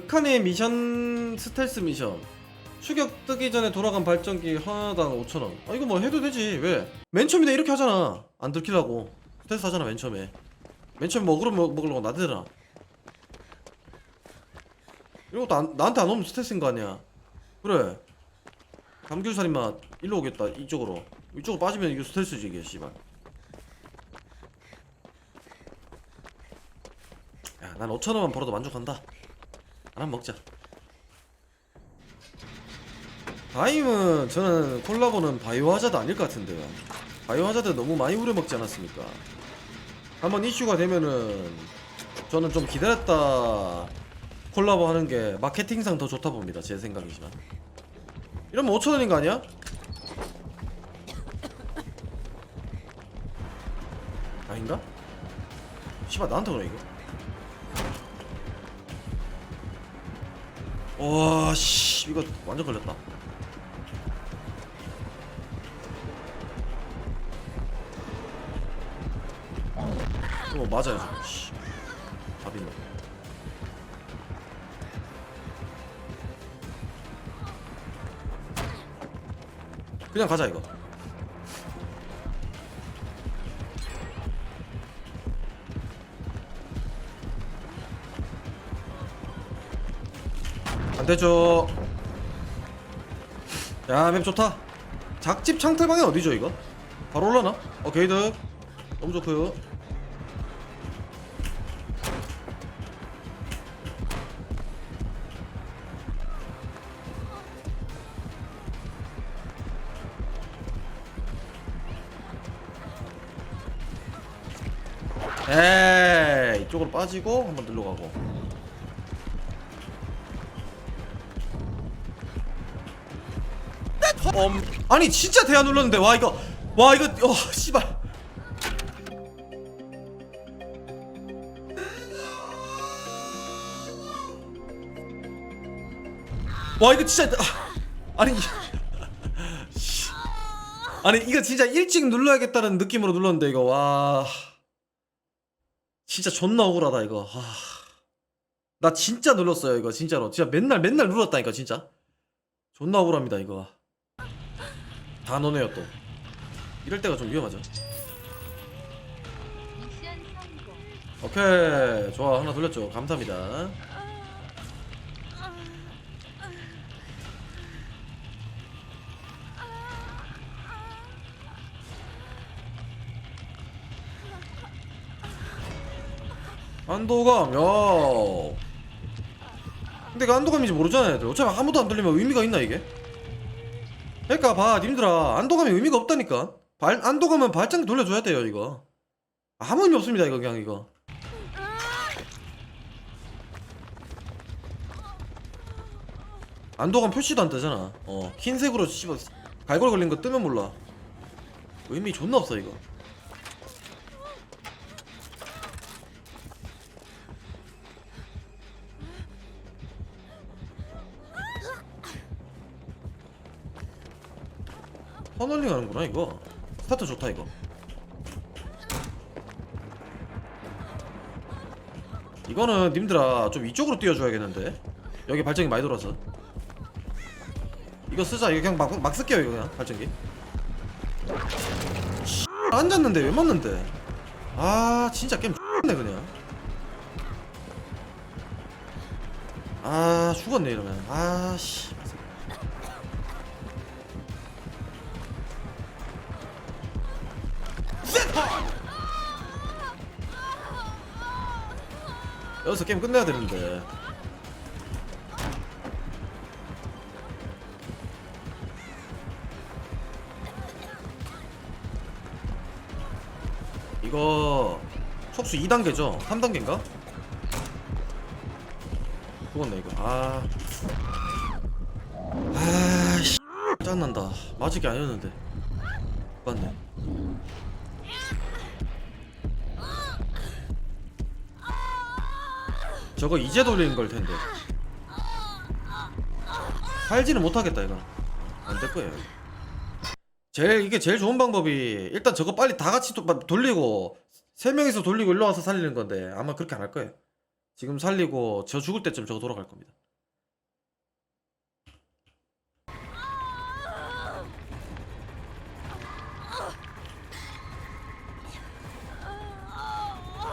극한의 미션 스텔스 미션. 추격 뜨기 전에 돌아간 발전기 하나당 5천원. 아 이거 뭐 해도 되지. 왜? 맨 처음에 이렇게 하잖아. 안 들키려고. 스텔스 하잖아 맨 처음에. 맨 처음에 먹으러 먹, 먹으려고 나대잖아. 이런 것도 안, 나한테 안 오면 스텔스인 거 아니야. 그래. 감귤살인마 일로 오겠다 이쪽으로. 이쪽으로 빠지면 이게 스텔스지 이게 씨발. 야난 5천원만 벌어도 만족한다 하나 먹자. 바임은 저는 콜라보는 바이오 하자드 아닐 것 같은데요. 바이오 하자드 너무 많이 우려먹지 않았습니까? 한번 이슈가 되면은 저는 좀 기다렸다 콜라보 하는 게 마케팅상 더 좋다 봅니다. 제 생각이지만. 이러면 5천원인 거 아니야? 아닌가? 씨발 나한테 오네 이거 와, 씨, 이거 완전 걸렸다. 어, 맞아요, 저. 씨. 답이네. 그냥 가자 이거. 안 되죠. 야, 맵 좋다. 작집 창틀방이 어디죠, 이거? 바로 올라나? 어, 게이드. 너무 좋고요. 에이, 이쪽으로 빠지고 한번 들러 가고. 엄. 아니 진짜 대화 눌렀는데. 와 이거. 와 이거 어 씨발. 와 이거 진짜 아, 아니 씨. 아니 이거 진짜 일찍 눌러야겠다는 느낌으로 눌렀는데 이거. 와. 진짜 존나 억울하다 이거. 아. 나 진짜 눌렀어요 이거 진짜로. 진짜 맨날 맨날 눌렀다니까 진짜. 존나 억울합니다 이거 다 너네요 또. 이럴 때가 좀 위험하죠. 오케이. 좋아. 하나 돌렸죠. 감사합니다. 안도감. 야. 근데 그 안도감인지 모르잖아 애들. 어차피 아무도 안 들리면 의미가 있나 이게 그러니까 봐 님들아. 안도감이 의미가 없다니까. 발, 안도감은 발전기 돌려줘야 돼요 이거. 아무 의미 없습니다 이거 그냥 이거. 안도감 표시도 안 뜨잖아. 어 흰색으로 씹어 갈고리 걸린 거 뜨면 몰라. 의미 존나 없어 이거 터널링 하는구나 이거. 스타트 좋다 이거. 이거는 님들아 좀 이쪽으로 뛰어줘야겠는데? 여기 발전기 많이 돌아서. 이거 쓰자. 이거 그냥 막, 막 쓸게요 이거 그냥 발전기. 씨, 앉았는데 왜 맞는데? 아 진짜 게임 X네 그냥. 아 죽었네 이러면. 아씨 여기서 게임 끝내야 되는데. 이거 촉수 2단계죠? 3단계인가? 죽었네 이거. 아... 아씨. 짠난다. 맞을 게 아니었는데. 맞네 저거 이제 돌리는 걸 텐데. 살지는 못하겠다 이거 안될 거예요. 제일 이게 제일 좋은 방법이 일단 저거 빨리 다 같이 도, 돌리고 세 명이서 돌리고 일로 와서 살리는 건데 아마 그렇게 안 할 거예요. 지금 살리고 저 죽을 때쯤 저거 돌아갈 겁니다.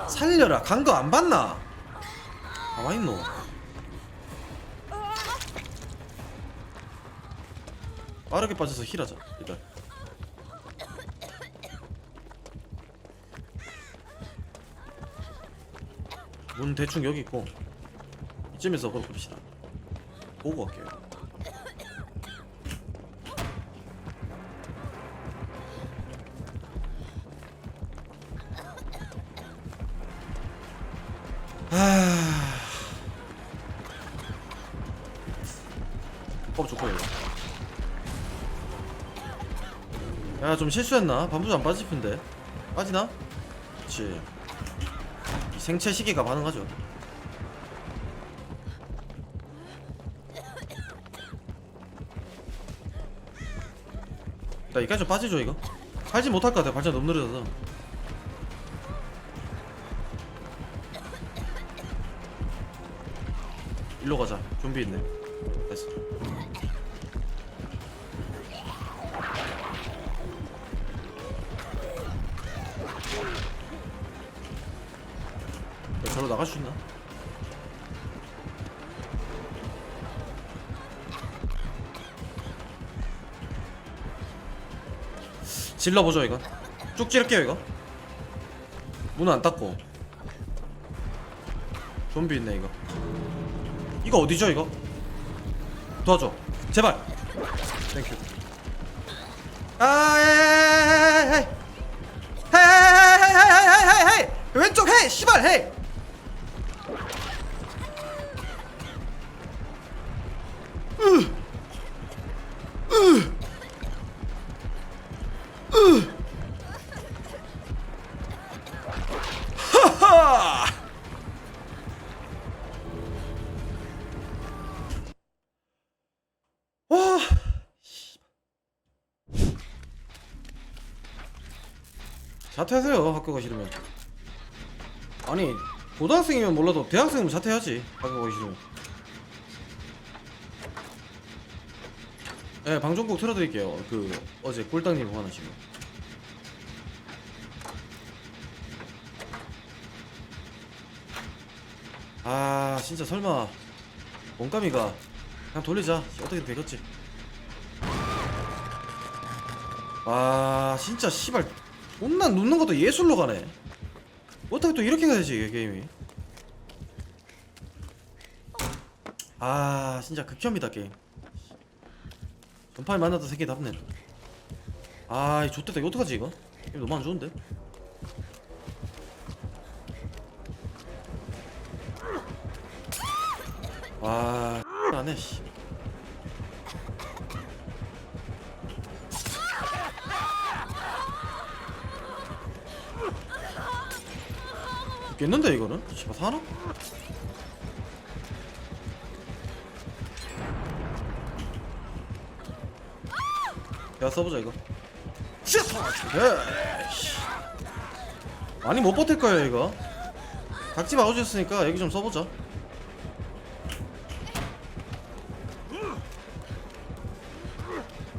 살려라. 간 거 안 봤나? 가만히 있노. 빠르게 빠져서 힐하자 일단. 문 대충 여기 있고 이쯤에서 걸어봅시다. 보고 갈게요 좀 실수했나? 반부도 안 빠질 텐데. 빠지나? 그치. 이 생체 시계가 반응하죠. 나 이까지 좀 빠지죠 이거? 살지 못할 것 같아 발전 너무 느려져서. 일로 가자. 좀비 있네. 됐어 야, 저로 나갈 수 있나? 질러보죠 이거 쭉 찌를게요 이거 문은 안 닫고 좀비 있네 이거 이거 어디죠 이거? 도와줘 제발 땡큐 아 헤이 왼쪽 헤이 씨발 헤 하하 와 자퇴하세요 학교 가시려면. 아니 고등학생이면 몰라도 대학생이면 자퇴하지 학교 가기 싫으면 네 방송국 틀어드릴게요. 그 어제 꼴당님 화나시면 아 진짜 설마 몸감이가 그냥 돌리자. 어떻게 되겠지? 아 진짜 씨발 존나 눕는 것도 예술로 가네. 어떻게 또 이렇게 가야지 이게 게임이? 아 진짜 극혐이다 게임 전판에 만났던 새끼 답네. 아이 좋겠다. 이거 어떡하지 이거? 게임 너무 안 좋은데? 와 안해 씨. 죽겠는데 이거는? 씨발 사나? 야 써보자 이거 쉣! 에이씨. 많이 못 버틸 거야 이거 각지 막아주셨으니까 여기 좀 써보자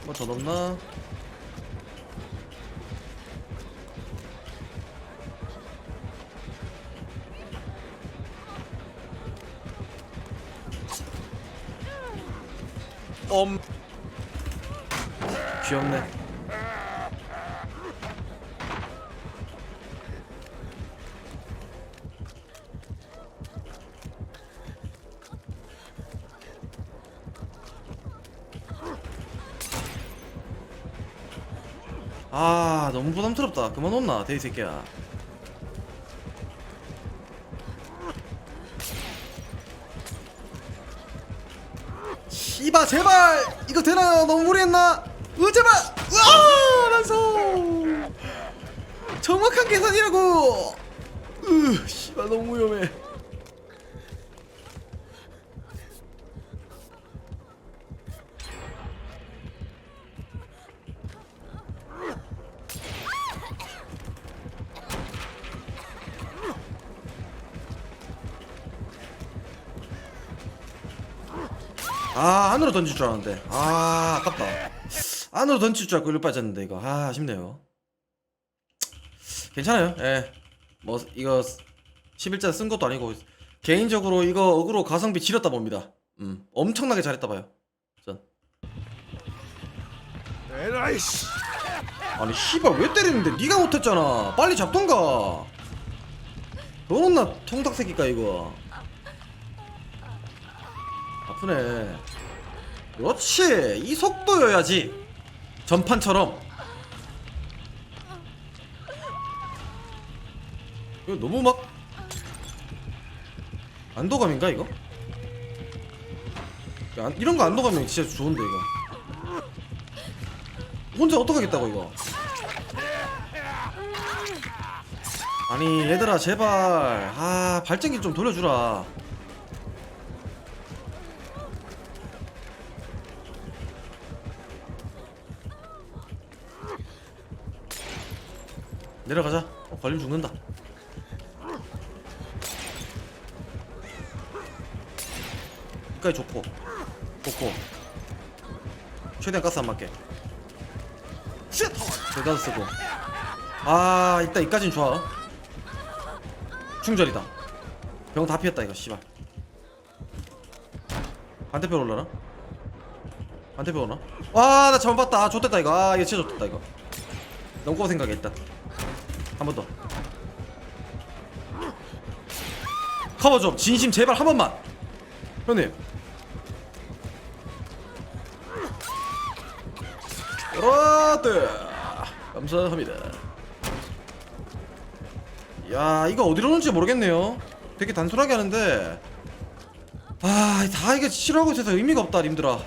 뭐더 넣나? 엄 귀엽네. 아 너무 부담스럽다. 그만 혼나 돼이 새끼야. 씨바 제발! 이거 되나 너무 무리했나 우제마! 으아! 란소! 정확한 계산이라고! 으, 씨발 너무 위험해. 아 안으로 던질 줄 알았는데 아 아깝다 안으로 던질 줄 알고 일로 빠졌는데 이거. 아 아쉽네요. 괜찮아요. 예뭐 이거 11자 쓴 것도 아니고 개인적으로 이거 어그로 가성비 지렸다 봅니다. 음 엄청나게 잘했다 봐요. 전. 에라이 씨. 아니 씨발 왜 때리는데? 네가 못했잖아. 빨리 잡던가. 너는 나 통닭새끼까 이거? 아프네. 그렇지. 이 속도여야지 전판처럼. 이거 너무 막 안도감인가 이거? 야, 안- 이런 거 안도감이 진짜 좋은데 이거. 혼자 어떡하겠다고 이거? 아니 얘들아 제발. 아 발전기 좀 돌려주라 내려가자. 어, 걸리면 죽는다. 끝까지 좋고 좋고. 최대한 가스 안 맞게. 쉣! 대가스 쓰고. 아 이따 이까진 좋아. 충전이다. 병 다 피했다 이거 씨발. 반대편 올라나? 반대편 오나? 와나 잘못 봤다. 아, 좋됐다 이거. 아 이거 진짜 좋됐다 이거. 너무 꼬 생각해 일단 한 번 더. 커버 좀. 진심 제발 한 번만. 형님. 라떼 감사합니다. 야 이거 어디로 오는지 모르겠네요. 되게 단순하게 하는데. 아다 이게 싫어하고 있어서 의미가 없다 님들아.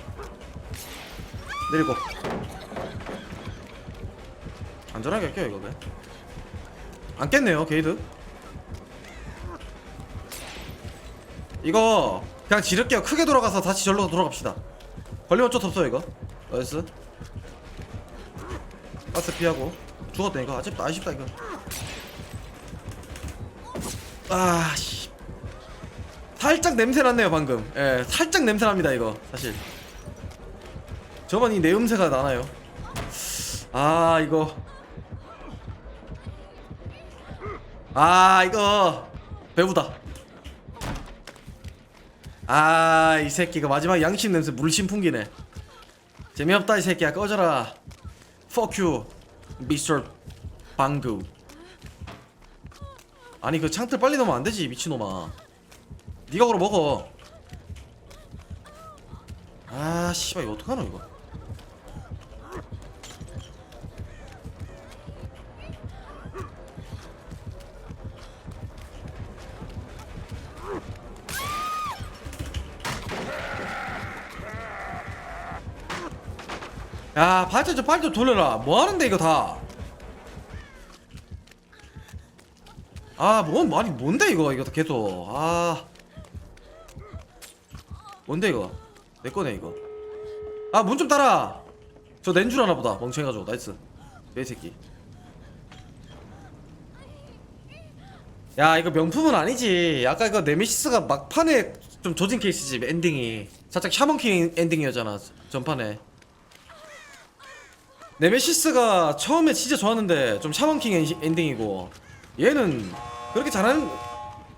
내리고. 안전하게 할게요 이거 그냥 안 깼네요 게이드. 이거 그냥 지를게요. 크게 돌아가서 다시 절로 돌아갑시다. 걸리면 어쩔 수 없어요 이거. 나이스. 가스 피하고. 죽었다 이거. 아쉽다 아쉽다 이거. 아씨. 살짝 냄새 났네요 방금. 예 살짝 냄새 납니다 이거 사실. 저만 이 내음새가 나나요? 아 이거 아 이거 배우다. 아 이 새끼가 마지막 양심 냄새 물씬 풍기네. 재미없다 이 새끼야. 꺼져라. Fuck you Mr. 방구 아니 그 창틀 빨리 넣으면 안 되지 미친놈아. 니가 그러 먹어. 아 씨발 이거 어떡하노 이거 야 발전 좀 빨리 좀 돌려라 뭐하는데 이거 다 아, 뭔 말이 뭔데 이거 이거 계속. 아. 뭔데 이거? 내 거네 이거. 아, 문 좀 따라. 저 낸 줄 아나 보다. 멍청해 가지고. 나이스. 내 새끼. 야, 이거 명품은 아니지. 아까 이거 네메시스가 막판에 좀 조진 케이스지. 엔딩이. 살짝 샤먼킹 엔딩이었잖아. 전판에. 네메시스가 처음에 진짜 좋았는데 좀 샤먼킹 엔- 엔딩이고 얘는 그렇게 잘하는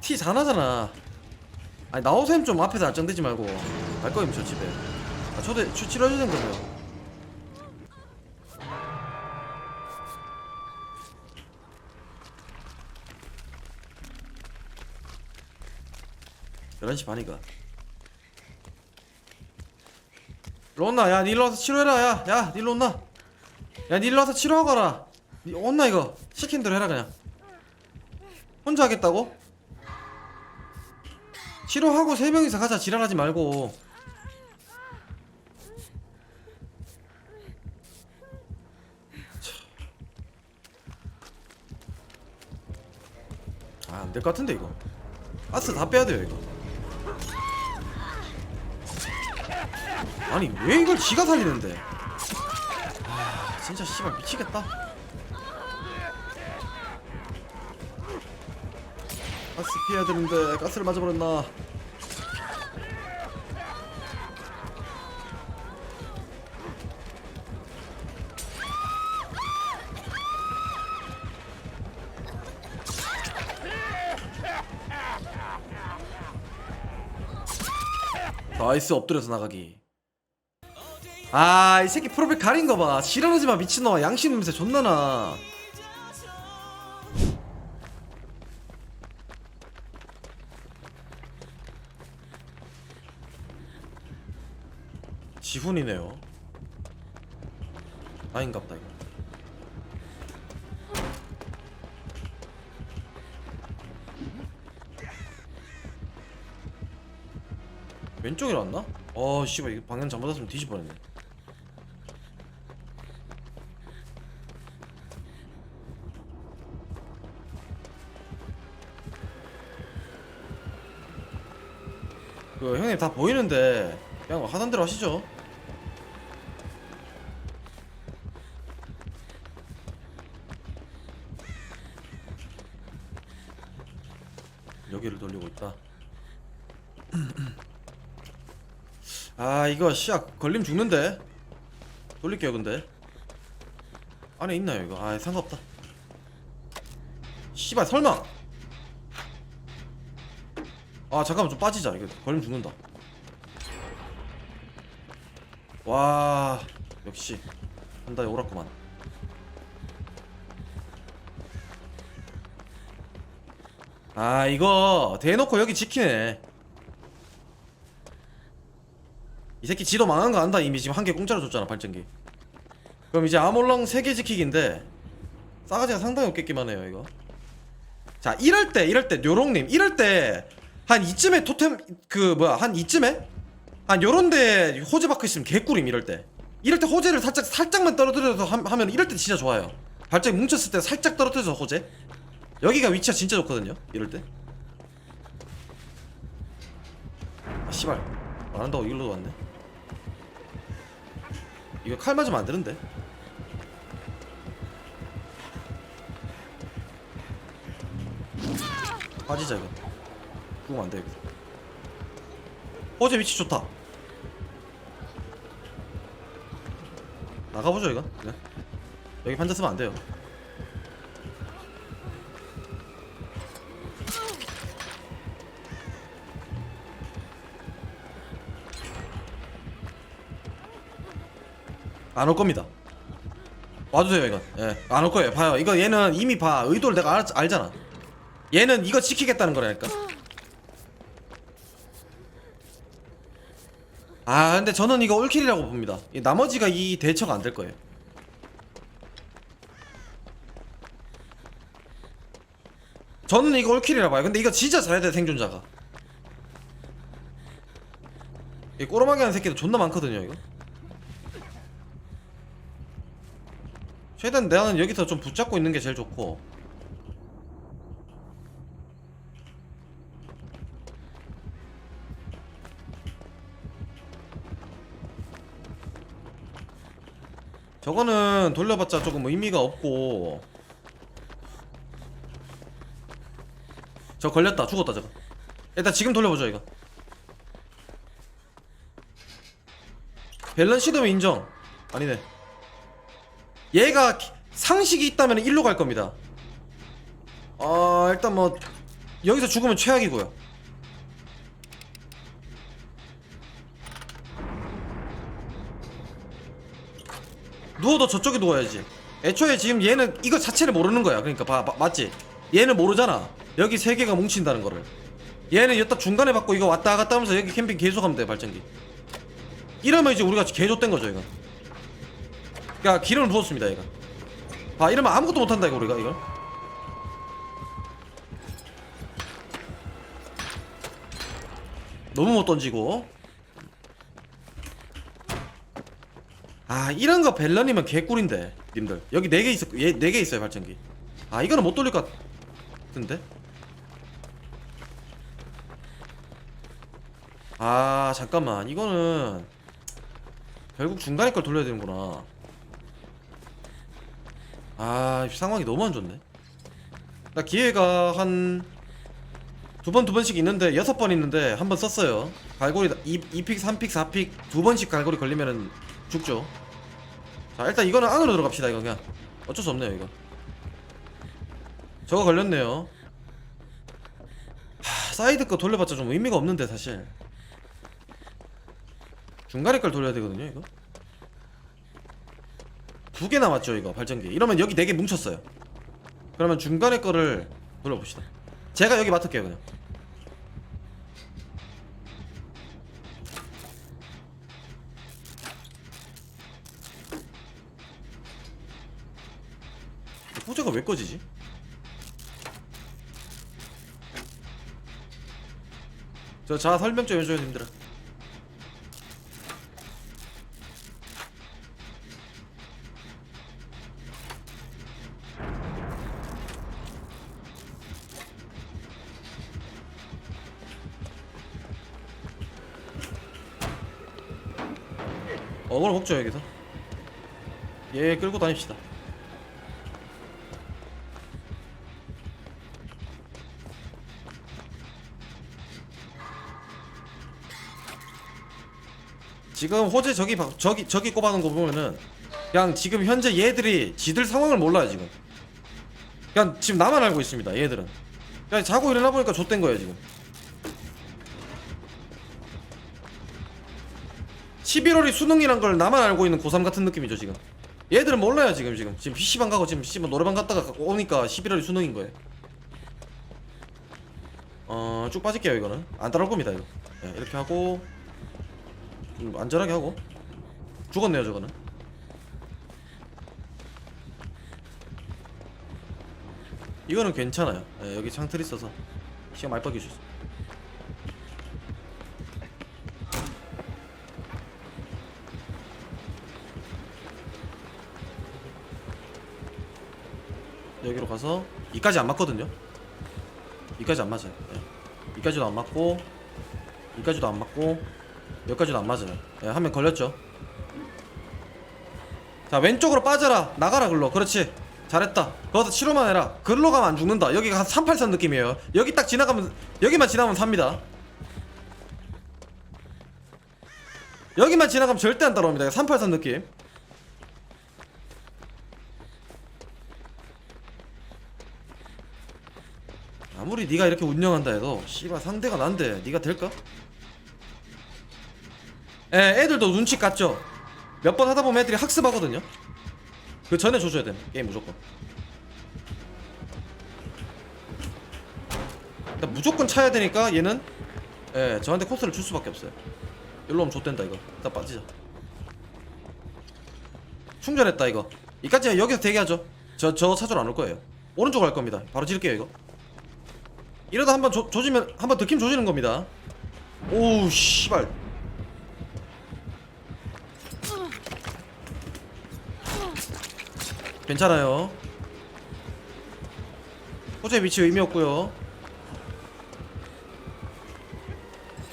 티 잘하잖아. 아니 나오셈 좀 앞에서 알짱대지 말고 갈 거임 저 집에. 아 초대 추 치러주는 거면. 열한 시 반이가? 일로 온나 야 니일로 와서 치료해라. 야야 니일로 온나 야 니 일로 와서 치료하고 가라. 니 온나 이거. 시킨 대로 해라 그냥. 혼자 하겠다고? 치료하고 세 명이서 가자. 지랄하지 말고. 아 안 될 것 같은데 이거. 가스 다 빼야 돼요 이거. 아니 왜 이걸 지가 살리는데? 아 진짜 씨발 미치겠다. 아, 가스 피해야 되는데 가스를 맞아버렸나. 나이스 엎드려서 나가기. 아 이 새끼 프로필 가린 거봐. 지랄하지 마 미친놈아. 양심 냄새 존나 나. 지훈이네요. 아닌갑다 이거. 왼쪽이라 왔나? 어 씨발 이거 방향 잘못 왔으면 뒤질 뻔했네 형님 다 보이는데 그냥 하던 대로 하시죠. 여기를 돌리고 있다. 아 이거 씨앗 걸림 죽는데? 돌릴게요 근데. 안에 있나요 이거? 아 상관없다. 씨발 설마 아 잠깐만 좀 빠지자. 이거 걸림 죽는다. 와 역시. 한다에 오랐구만. 아 이거 대놓고 여기 지키네. 이 새끼 지도 망한 거 안다. 이미 지금 한 개 공짜로 줬잖아 발전기. 그럼 이제 아몰랑 3개 지키기인데 싸가지가 상당히 없겠기만 해요 이거. 자 이럴 때 이럴 때 요롱님 이럴 때 한 이쯤에 토템 그 뭐야 한 이쯤에? 한 요런데 호재 박혀 있으면 개꿀임 이럴 때. 이럴 때 호재를 살짝 살짝만 떨어뜨려서 함- 하면 이럴 때 진짜 좋아요. 발전기 뭉쳤을 때 살짝 떨어뜨려서 호재. 여기가 위치가 진짜 좋거든요 이럴 때. 아, 씨발. 안 한다고 이걸로 왔네. 이거 칼 맞으면 안 되는데. 빠지자 이거 죽으면 안돼 어제 위치 좋다 나가보죠 이거 네. 여기 판자 쓰면 안 돼요 안 올 겁니다. 와주세요 이건. 예, 안 올 거예요. 봐요. 이거 얘는 이미 봐. 의도를 내가 알, 알잖아. 얘는 이거 지키겠다는 거라니까. 아, 근데 저는 이거 올킬이라고 봅니다. 이 나머지가 이 대처가 안 될 거예요. 저는 이거 올킬이라 봐요. 근데 이거 진짜 잘해야 돼 생존자가. 이 꼬로마기 하는 새끼들 존나 많거든요 이거. 최대한 나는 여기서 좀 붙잡고 있는 게 제일 좋고 저거는 돌려봤자 조금 의미가 없고. 저 걸렸다. 죽었다 저거. 일단 지금 돌려보죠 이거. 밸런시드면 인정. 아니네. 얘가 기- 상식이 있다면 일로 갈 겁니다. 어 일단 뭐 여기서 죽으면 최악이고요. 누워도 저쪽에 누워야지. 애초에 지금 얘는 이거 자체를 모르는 거야. 그러니까 봐, 봐- 맞지? 얘는 모르잖아. 여기 세 개가 뭉친다는 거를. 얘는 여기다 중간에 받고 이거 왔다 갔다 하면서 여기 캠핑 계속하면 돼 발전기. 이러면 이제 우리가 개조된 거죠 이거. 야 기름을 부었습니다 얘가 봐 이러면 아무것도 못한다 이거 우리가 이거 너무 못 던지고 아 이런 거 벨런이면 개꿀인데 님들. 여기 4개 있어 얘 4개 있어요 발전기. 아 이거는 못 돌릴 것 같은데? 아 잠깐만. 이거는 결국 중간에 걸 돌려야 되는구나. 아 상황이 너무 안 좋네. 나 기회가 한 두 번 두 번씩 있는데 여섯 번 있는데 한 번 썼어요. 갈고리 2, 2픽 3픽 4픽 두 번씩 갈고리 걸리면은 죽죠. 자 일단 이거는 안으로 들어갑시다 이거 그냥. 어쩔 수 없네요 이거. 저거 걸렸네요. 하, 사이드 거 돌려봤자 좀 의미가 없는데 사실. 중간에 걸 돌려야 되거든요 이거. 두 개 남았죠 이거 발전기. 이러면 여기 네 개 뭉쳤어요. 그러면 중간에 거를 돌려봅시다. 제가 여기 맡을게요 그냥 호재가 왜 꺼지지? 저자 설명 좀 해줘요 님들아. 어그로 먹죠 여기서? 얘 끌고 다닙시다 지금 호재 저기 봐- 저기 저기 꼽아놓은 거 보면은 그냥 지금 현재 얘들이 지들 상황을 몰라요 지금. 그냥 지금 나만 알고 있습니다 얘들은. 그냥 자고 일어나 보니까 좆된 거예요 지금. 11월이 수능이란 걸 나만 알고 있는 고3 같은 느낌이죠 지금. 얘들은 몰라요 지금 지금. 지금 PC방 가고 지금 씨발 노래방 갔다가 오니까 11월이 수능인 거예요. 어 쭉 빠질게요 이거는. 안 따라올 겁니다 이거. 네, 이렇게 하고. 좀 안전하게 하고. 죽었네요 저거는. 이거는 괜찮아요. 예, 여기 창틀 있어서. 시간 많이 수 있어 여기로 가서 이까지 안 맞거든요. 이까지 안 맞아요. 예. 이까지도 안 맞고 이까지도 안 맞고 여기까지도 안 맞아요 예, 한명 걸렸죠? 자 왼쪽으로 빠져라. 나가라 글로. 그렇지. 잘했다. 거기서 치료만 해라. 글로 가면 안 죽는다. 여기가 한 383 느낌이에요. 여기 딱 지나가면 여기만 지나가면 삽니다. 여기만 지나가면 절대 안 따라옵니다. 383 느낌. 아무리 네가 이렇게 운영한다 해도 씨발 상대가 난데. 네가 될까? 예, 애들도 눈치 깠죠. 몇 번 하다 보면 애들이 학습하거든요. 그 전에 줘줘야 돼. 게임 무조건. 일단 무조건 차야 되니까 얘는 예, 저한테 코스를 줄 수밖에 없어요. 일로 오면 좆된다 이거. 일단 빠지자. 충전했다 이거. 이까지 여기서 대기하죠. 저저 차주로 안올 거예요. 오른쪽 갈 겁니다. 바로 지를게요 이거. 이러다 한번 조, 조지면 한번 느낌 조지는 겁니다. 오우 씨발. 괜찮아요. 호재 위치 의미 없고요.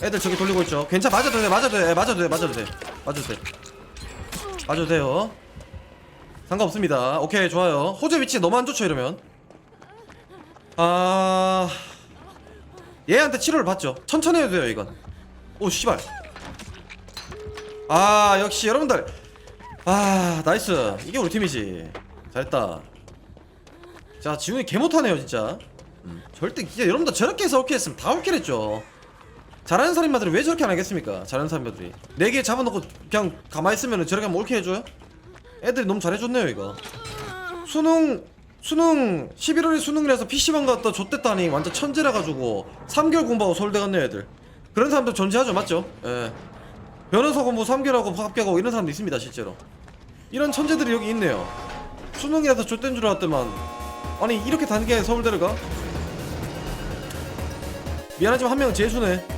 애들 저기 돌리고 있죠. 괜찮 맞아도 돼, 맞아도 돼, 맞아도 돼, 맞아도 돼, 맞아도 돼, 맞아도 돼요. 상관없습니다. 오케이 좋아요. 호재 위치 너무 안 좋죠 이러면. 아 얘한테 치료를 받죠. 천천히 해도 돼요 이건. 오 씨발. 아 역시 여러분들. 아 나이스. 이게 우리 팀이지. 잘했다. 자 지훈이 개 못하네요 진짜. 음, 절대 진짜 여러분들 저렇게 해서 오케이 했으면 다 오케이 했죠. 잘하는 사람들이 왜 저렇게 안 하겠습니까? 잘하는 사람들이 네개 잡아놓고 그냥 가만히 있으면 저렇게 하면 옳게 해줘요? 애들이 너무 잘해줬네요 이거 수능 수능 11월에 수능이라서 PC방 갔다 좆됐다니 완전 천재라 가지고 3개월 공부하고 서울대 갔네요 애들 그런 사람들 존재하죠 맞죠? 예 변호사 공부 3개월하고 합격하고 이런 사람도 있습니다 실제로 이런 천재들이 여기 있네요 수능이라서 좆된 줄 알았더만 아니 이렇게 단계에 서울대를 가? 미안하지만 한 명은 재수네